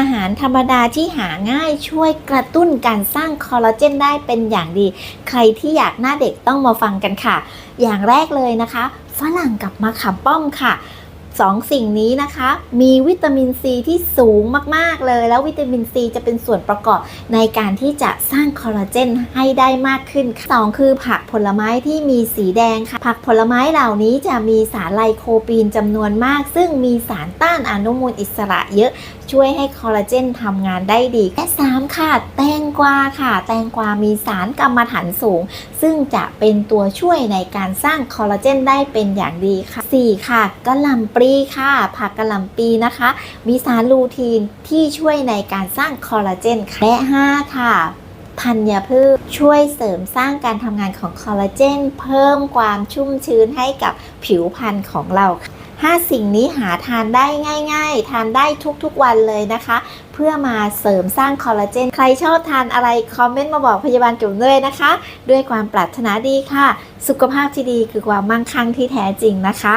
อาหารธรรมดาที่หาง่ายช่วยกระตุ้นการสร้างคอลลาเจนได้เป็นอย่างดี ใครที่อยากหน้าเด็กต้องมาฟังกันค่ะ อย่างแรกเลยนะคะฝรั่งกับมะขามป้อมค่ะสองสิ่งนี้นะคะ มีวิตามินซีที่สูงมาก ๆ เลย แล้ววิตามินซีจะเป็นส่วนประกอบในการที่จะสร้างคอลลาเจนให้ได้มากขึ้นสองคือผักผลไม้ที่มีสีแดงค่ะ ผักผลไม้เหล่านี้จะมีสารไลโคปีนจำนวนมาก ซึ่งมีสารต้านอนุมูลอิสระเยอะ ช่วยให้คอลลาเจนทำงานได้ดีและ3ค่ะ แตงกวาค่ะ แตงกวามีสารกรรมฐานสูง ซึ่งจะเป็นตัวช่วยในการสร้างคอลลาเจนได้เป็นอย่างดีค่ะ4ค่ะกะหล่ำปลีค่ะ ผักกะหล่ำปลีนะคะ มีสารลูทีนที่ช่วยในการสร้างคอลลาเจนค่ะและ5ค่ะธัญพืชช่วยเสริมสร้างการทำงานของคอลลาเจน เพิ่มความชุ่มชื้นให้กับผิวพรรณของเรา 5 สิ่งนี้หาทานได้ง่าย ๆ ทานได้ทุกๆวันเลยนะคะ เพื่อมาเสริมสร้างคอลลาเจน ใครชอบทานอะไร คอมเมนต์มาบอกพยาบาลจุ๋มด้วยนะคะ ด้วยความปรารถนาดีค่ะ สุขภาพที่ดีคือความมั่งคั่งที่แท้จริงนะคะ